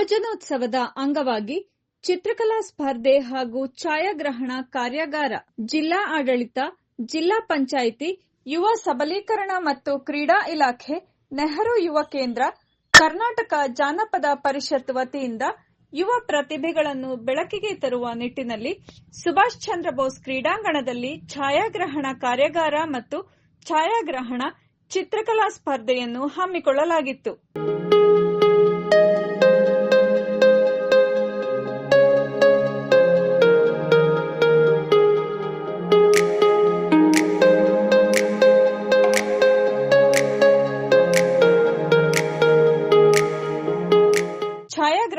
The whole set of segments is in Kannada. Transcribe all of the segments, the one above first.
ಯುವಜನೋತ್ಸವದ ಅಂಗವಾಗಿ ಚಿತ್ರಕಲಾ ಸ್ಪರ್ಧೆ ಹಾಗೂ ಛಾಯಾಗ್ರಹಣ ಕಾರ್ಯಾಗಾರ ಜಿಲ್ಲಾ ಆಡಳಿತ, ಜಿಲ್ಲಾ ಪಂಚಾಯಿತಿ, ಯುವ ಸಬಲೀಕರಣ ಮತ್ತು ಕ್ರೀಡಾ ಇಲಾಖೆ, ನೆಹರು ಯುವ ಕೇಂದ್ರ, ಕರ್ನಾಟಕ ಜಾನಪದ ಪರಿಷತ್ ವತಿಯಿಂದ ಯುವ ಪ್ರತಿಭೆಗಳನ್ನು ಬೆಳಕಿಗೆ ತರುವ ನಿಟ್ಟಿನಲ್ಲಿ ಸುಭಾಷ್ ಚಂದ್ರ ಬೋಸ್ ಕ್ರೀಡಾಂಗಣದಲ್ಲಿ ಛಾಯಾಗ್ರಹಣ ಕಾರ್ಯಾಗಾರ ಮತ್ತು ಛಾಯಾಗ್ರಹಣ ಚಿತ್ರಕಲಾ ಸ್ಪರ್ಧೆಯನ್ನು ಹಮ್ಮಿಕೊಳ್ಳಲಾಗಿತ್ತು.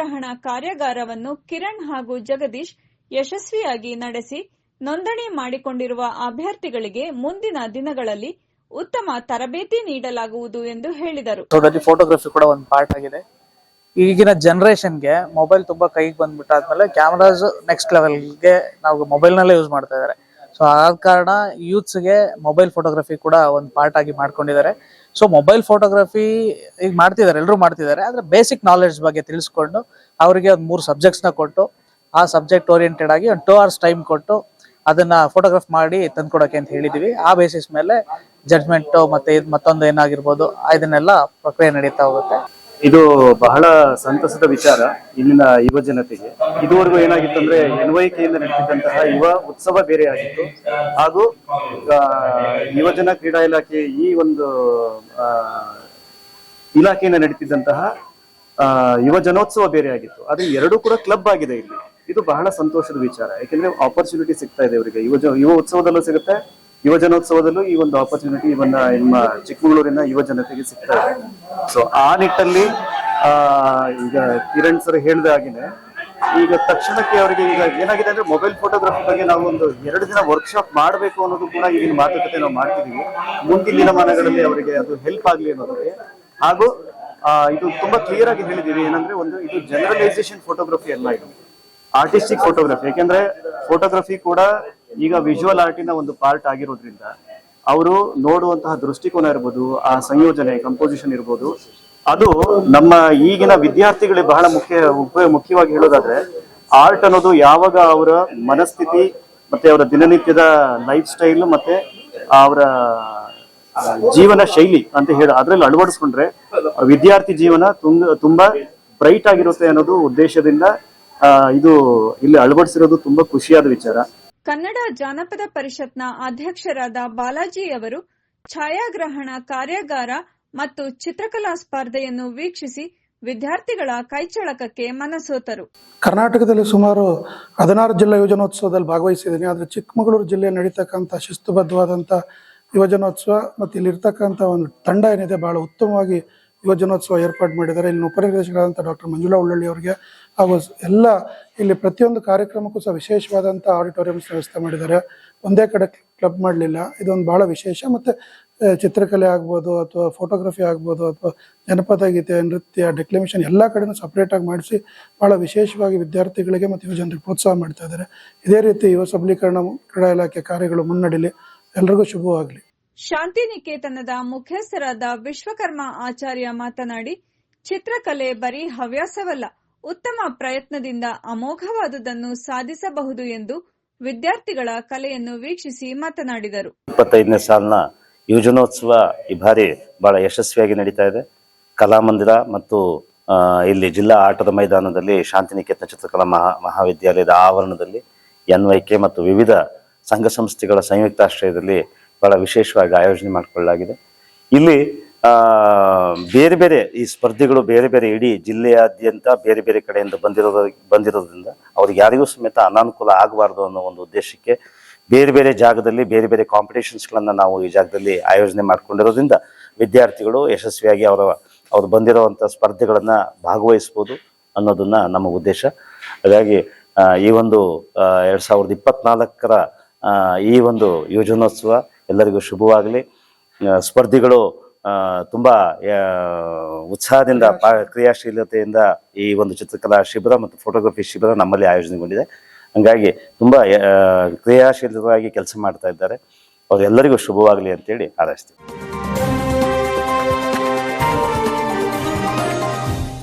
ಛಾಯಾಗ್ರಹಣ ಕಾರ್ಯಾಗಾರವನ್ನು ಕಿರಣ್ ಹಾಗೂ ಜಗದೀಶ್ ಯಶಸ್ವಿಯಾಗಿ ನಡೆಸಿ ನೋಂದಣಿ ಮಾಡಿಕೊಂಡಿರುವ ಅಭ್ಯರ್ಥಿಗಳಿಗೆ ಮುಂದಿನ ದಿನಗಳಲ್ಲಿ ಉತ್ತಮ ತರಬೇತಿ ನೀಡಲಾಗುವುದು ಎಂದು ಹೇಳಿದರು. ಫೋಟೋಗ್ರಫಿ ಕೂಡ ಒಂದು ಪಾರ್ಟ್ ಆಗಿದೆ. ಈಗಿನ ಜನರೇಷನ್ಗೆ ಮೊಬೈಲ್ ತುಂಬಾ ಕೈಗೆ ಬಂದ್ಬಿಟ್ಟಾದ್ಮೇಲೆ ಕ್ಯಾಮ್ರಾಸ್ ನೆಕ್ಸ್ಟ್ ಲೆವೆಲ್ಗೆ ನಾವು ಮೊಬೈಲ್ನಲ್ಲೇ ಯೂಸ್ ಮಾಡ್ತಾ ಇದ್ದಾರೆ. ಸೊ ಆದ ಕಾರಣ ಯೂತ್ಸ್ಗೆ ಮೊಬೈಲ್ ಫೋಟೋಗ್ರಫಿ ಕೂಡ ಒಂದು ಪಾರ್ಟ್ ಆಗಿ ಮಾಡ್ಕೊಂಡಿದ್ದಾರೆ. ಸೊ ಮೊಬೈಲ್ ಫೋಟೋಗ್ರಫಿ ಈಗ ಮಾಡ್ತಿದ್ದಾರೆ ಎಲ್ಲರೂ ಮಾಡ್ತಿದ್ದಾರೆ. ಆದರೆ ಬೇಸಿಕ್ ನಾಲೆಡ್ಜ್ ಬಗ್ಗೆ ತಿಳಿಸ್ಕೊಂಡು ಅವರಿಗೆ ಒಂದು ಮೂರು ಸಬ್ಜೆಕ್ಟ್ಸ್ನ ಕೊಟ್ಟು, ಆ ಸಬ್ಜೆಕ್ಟ್ ಓರಿಯೆಂಟೆಡ್ ಆಗಿ ಒಂದು ಟೂ ಅವರ್ಸ್ ಟೈಮ್ ಕೊಟ್ಟು ಅದನ್ನ ಫೋಟೋಗ್ರಾಫ್ ಮಾಡಿ ತಂದ್ಕೊಡೋಕೆ ಅಂತ ಹೇಳಿದೀವಿ. ಆ ಬೇಸಿಸ್ ಮೇಲೆ ಜಡ್ಜ್ಮೆಂಟ್ ಮತ್ತೆ ಮತ್ತೊಂದು ಏನಾಗಿರ್ಬೋದು, ಇದನ್ನೆಲ್ಲ ಪ್ರಕ್ರಿಯೆ ನಡೀತಾ ಹೋಗುತ್ತೆ. ಇದು ಬಹಳ ಸಂತಸದ ವಿಚಾರ ಇಲ್ಲಿನ ಯುವ ಜನತೆಗೆ. ಇದುವರೆಗೂ ಏನಾಗಿತ್ತು ಅಂದ್ರೆ ಎನ್ವೈಕೆಯಿಂದ ನಡೆಸಿದಂತಹ ಯುವ ಉತ್ಸವ ಬೇರೆ ಆಗಿತ್ತು. ಹಾಗೂ ಯುವಜನ ಕ್ರೀಡಾ ಇಲಾಖೆ ಈ ಒಂದು ಇಲಾಖೆಯಿಂದ ನಡೀತಿದ್ದಂತಹ ಯುವ ಜನೋತ್ಸವ ಬೇರೆ ಆಗಿತ್ತು. ಅದು ಎರಡೂ ಕೂಡ ಕ್ಲಬ್ ಆಗಿದೆ ಇಲ್ಲಿ. ಇದು ಬಹಳ ಸಂತೋಷದ ವಿಚಾರ. ಯಾಕೆಂದ್ರೆ ಆಪರ್ಚುನಿಟಿ ಸಿಗ್ತಾ ಇದೆ ಅವರಿಗೆ. ಯುವ ಯುವ ಉತ್ಸವದಲ್ಲೂ ಸಿಗುತ್ತೆ. ಯುವ ಜನೋತ್ಸವದಲ್ಲೂ ಈ ಒಂದು ಆಪರ್ಚುನಿಟಿ ಇವನ್ನ ನಿಮ್ಮ ಚಿಕ್ಕಮಗಳೂರಿನ ಯುವ ಜನತೆಗೆ ಸಿಗ್ತಾ ಇದೆ. ಸೊ ಆ ನಿಟ್ಟಲ್ಲಿ ಈಗ ಕಿರಣ್ ಸರ್ ಹೇಳಿದ ಹಾಗೇನೆ, ಈಗ ತಕ್ಷಣಕ್ಕೆ ಅವರಿಗೆ ಈಗ ಏನಾಗಿದೆ ಅಂದ್ರೆ ಮೊಬೈಲ್ ಫೋಟೋಗ್ರಫಿ ಬಗ್ಗೆ ನಾವು ಒಂದು ಎರಡು ದಿನ ವರ್ಕ್ಶಾಪ್ ಮಾಡಬೇಕು ಅನ್ನೋದು ಕೂಡ ಈಗಿನ ಮಾತುಕತೆ ನಾವು ಮಾಡ್ತಿದೀವಿ. ಮುಂದಿನ ದಿನಮಾನಗಳಲ್ಲಿ ಅವರಿಗೆ ಅದು ಹೆಲ್ಪ್ ಆಗಲಿ ಅನ್ನೋದಕ್ಕೆ. ಹಾಗೂ ಇದು ತುಂಬಾ ಕ್ಲಿಯರ್ ಆಗಿ ಹೇಳಿದೀವಿ ಏನಂದ್ರೆ ಒಂದು ಇದು ಜನರಲೈಸೇಷನ್ ಫೋಟೋಗ್ರಫಿ ಅಲ್ಲ ಇದು. ಆರ್ಟಿಸ್ಟಿಕ್ ಫೋಟೋಗ್ರಫಿ ಯಾಕೆಂದ್ರೆ ಫೋಟೋಗ್ರಫಿ ಕೂಡ ಈಗ ವಿಜುವಲ್ ಆರ್ಟಿನ ಒಂದು ಪಾರ್ಟ್ ಆಗಿರೋದ್ರಿಂದ ಅವರು ನೋಡುವಂತಹ ದೃಷ್ಟಿಕೋನ ಇರ್ಬೋದು, ಆ ಸಂಯೋಜನೆ ಕಂಪೋಸಿಷನ್ ಇರ್ಬೋದು, ಅದು ನಮ್ಮ ಈಗಿನ ವಿದ್ಯಾರ್ಥಿಗಳಿಗೆ ಬಹಳ ಮುಖ್ಯ ಮುಖ್ಯವಾಗಿ ಹೇಳೋದಾದ್ರೆ ಆರ್ಟ್ ಅನ್ನೋದು ಯಾವಾಗ ಅವರ ಮನಸ್ಥಿತಿ ಮತ್ತೆ ಅವರ ದಿನನಿತ್ಯದ ಲೈಫ್ ಸ್ಟೈಲ್ ಮತ್ತೆ ಅವರ ಜೀವನ ಶೈಲಿ ಅಂತ ಹೇಳಿ, ಅದ್ರಲ್ಲಿ ಅಳವಡಿಸ್ಕೊಂಡ್ರೆ ವಿದ್ಯಾರ್ಥಿ ಜೀವನ ತುಂಬ, ತುಂಬಾ ಬ್ರೈಟ್ ಆಗಿರುತ್ತೆ ಅನ್ನೋದು ಉದ್ದೇಶದಿಂದ ಇದು ಇಲ್ಲಿ ಅಳವಡಿಸಿರೋದು ತುಂಬಾ ಖುಷಿಯಾದ ವಿಚಾರ. ಕನ್ನಡ ಜಾನಪದ ಪರಿಷತ್ನ ಅಧ್ಯಕ್ಷರಾದ ಬಾಲಾಜಿ ಅವರು ಛಾಯಾಗ್ರಹಣ ಕಾರ್ಯಾಗಾರ ಮತ್ತು ಚಿತ್ರಕಲಾ ಸ್ಪರ್ಧೆಯನ್ನು ವೀಕ್ಷಿಸಿ ವಿದ್ಯಾರ್ಥಿಗಳ ಕೈಚಳಕಕ್ಕೆ ಮನಸೋತರು. ಕರ್ನಾಟಕದಲ್ಲಿ ಸುಮಾರು ಹದಿನಾರು ಜಿಲ್ಲಾ ಯುವಜನೋತ್ಸವದಲ್ಲಿ ಭಾಗವಹಿಸಿದ್ದೀನಿ. ಆದರೆ ಚಿಕ್ಕಮಗಳೂರು ಜಿಲ್ಲೆ ನಡೀತಕ್ಕಂಥ ಶಿಸ್ತುಬದ್ಧವಾದಂಥ ಯುವಜನೋತ್ಸವ ಮತ್ತು ಇಲ್ಲಿರ್ತಕ್ಕಂಥ ಒಂದು ತಂಡ ಏನಿದೆ, ಬಹಳ ಉತ್ತಮವಾಗಿ ಯುವಜನೋತ್ಸವ ಏರ್ಪಾಡು ಮಾಡಿದ್ದಾರೆ. ಇಲ್ಲಿ ಉಪನಿರ್ದೇಶಕರಾದಂಥ ಡಾಕ್ಟರ್ ಮಂಜುಳಾ ಉಳ್ಳಳ್ಳಿ ಅವರಿಗೆ ಹಾಗೂ ಎಲ್ಲ ಇಲ್ಲಿ ಪ್ರತಿಯೊಂದು ಕಾರ್ಯಕ್ರಮಕ್ಕೂ ಸಹ ವಿಶೇಷವಾದಂಥ ಆಡಿಟೋರಿಯಮ್ಸ್ ವ್ಯವಸ್ಥೆ ಮಾಡಿದ್ದಾರೆ. ಒಂದೇ ಕಡೆ ಕ್ಲಬ್ ಮಾಡಲಿಲ್ಲ. ಇದೊಂದು ಭಾಳ ವಿಶೇಷ ಮತ್ತು ಚಿತ್ರಕಲೆ ಆಗ್ಬೋದು ಅಥವಾ ಫೋಟೋಗ್ರಫಿ ಆಗ್ಬೋದು ಅಥವಾ ಜನಪದ ಗೀತೆ, ನೃತ್ಯ, ಡೆಕ್ಲಮೇಷನ್ ಎಲ್ಲ ಕಡೆನೂ ಸಪ್ರೇಟಾಗಿ ಮಾಡಿಸಿ ಭಾಳ ವಿಶೇಷವಾಗಿ ವಿದ್ಯಾರ್ಥಿಗಳಿಗೆ ಮತ್ತು ಯುವಜನರಿಗೆ ಪ್ರೋತ್ಸಾಹ ಮಾಡ್ತಾ ಇದ್ದಾರೆ. ಇದೇ ರೀತಿ ಯುವ ಸಬಲೀಕರಣ, ಕ್ರೀಡಾ ಇಲಾಖೆ ಕಾರ್ಯಗಳು ಮುನ್ನಡೆಯಲಿ ಎಲ್ರಿಗೂ ಶುಭವಾಗಲಿ. ಶಾಂತಿ ನಿಕೇತನದ ಮುಖ್ಯಸ್ಥರಾದ ವಿಶ್ವಕರ್ಮ ಆಚಾರ್ಯ ಮಾತನಾಡಿ, ಚಿತ್ರಕಲೆ ಬರೀ ಹವ್ಯಾಸವಲ್ಲ, ಉತ್ತಮ ಪ್ರಯತ್ನದಿಂದ ಅಮೋಘವಾದುದನ್ನು ಸಾಧಿಸಬಹುದು ಎಂದು ವಿದ್ಯಾರ್ಥಿಗಳ ಕಲೆಯನ್ನು ವೀಕ್ಷಿಸಿ ಮಾತನಾಡಿದರು. ಇಪ್ಪತ್ತೈದನೇ ಸಾಲಿನ ಯುವಜನೋತ್ಸವ ಈ ಬಾರಿ ಬಹಳ ಯಶಸ್ವಿಯಾಗಿ ನಡೀತಾ ಇದೆ. ಕಲಾಮಂದಿರ ಮತ್ತು ಇಲ್ಲಿ ಜಿಲ್ಲಾ ಆಟದ ಮೈದಾನದಲ್ಲಿ ಶಾಂತಿನಿಕೇತನ ಚಿತ್ರಕಲಾ ಮಹಾ, ಮಹಾವಿದ್ಯಾಲಯದ ಆವರಣದಲ್ಲಿ ಎನ್ ವೈ ಕೆ ಮತ್ತು ವಿವಿಧ ಸಂಘ ಸಂಸ್ಥೆಗಳ ಸಂಯುಕ್ತಾಶ್ರಯದಲ್ಲಿ ಬಹಳ ವಿಶೇಷವಾಗಿ ಆಯೋಜನೆ ಮಾಡಿಕೊಳ್ಳಲಾಗಿದೆ. ಇಲ್ಲಿ ಬೇರೆ ಬೇರೆ ಈ ಸ್ಪರ್ಧೆಗಳು ಬೇರೆ ಬೇರೆ ಇಡೀ ಜಿಲ್ಲೆಯಾದ್ಯಂತ ಬೇರೆ ಬೇರೆ ಕಡೆಯಿಂದ ಬಂದಿರೋದ, ಬಂದಿರೋದ್ರಿಂದ ಅವ್ರಿಗೆ ಯಾರಿಗೂ ಸಮೇತ ಅನಾನುಕೂಲ ಆಗಬಾರ್ದು ಅನ್ನೋ ಒಂದು ಉದ್ದೇಶಕ್ಕೆ ಬೇರೆ ಬೇರೆ ಜಾಗದಲ್ಲಿ ಬೇರೆ ಬೇರೆ ಕಾಂಪಿಟೇಷನ್ಸ್ಗಳನ್ನು ನಾವು ಈ ಜಾಗದಲ್ಲಿ ಆಯೋಜನೆ ಮಾಡಿಕೊಂಡಿರೋದ್ರಿಂದ ವಿದ್ಯಾರ್ಥಿಗಳು ಯಶಸ್ವಿಯಾಗಿ ಅವರ, ಅವ್ರು ಬಂದಿರುವಂಥ ಸ್ಪರ್ಧೆಗಳನ್ನು ಭಾಗವಹಿಸ್ಬೋದು ಅನ್ನೋದನ್ನು ನಮ್ಮ ಉದ್ದೇಶ. ಹಾಗಾಗಿ ಈ ಒಂದು ಎರಡು ಸಾವಿರದ ಈ ಒಂದು ಯೋಜನೋತ್ಸವ ಎಲ್ಲರಿಗೂ ಶುಭವಾಗಲಿ. ಸ್ಪರ್ಧಿಗಳು ತುಂಬ ಉತ್ಸಾಹದಿಂದ ಕ್ರಿಯಾಶೀಲತೆಯಿಂದ ಈ ಒಂದು ಚಿತ್ರಕಲಾ ಶಿಬಿರ ಮತ್ತು ಫೋಟೋಗ್ರಫಿ ಶಿಬಿರ ನಮ್ಮಲ್ಲಿ ಆಯೋಜನೆಗೊಂಡಿದೆ. ಹಂಗಾಗಿ ತುಂಬ ಕ್ರಿಯಾಶೀಲವಾಗಿ ಕೆಲಸ ಮಾಡ್ತಾ ಇದ್ದಾರೆ. ಅವರೆಲ್ಲರಿಗೂ ಶುಭವಾಗಲಿ ಅಂತೇಳಿ ಹಾರೈಸ್ತೀವಿ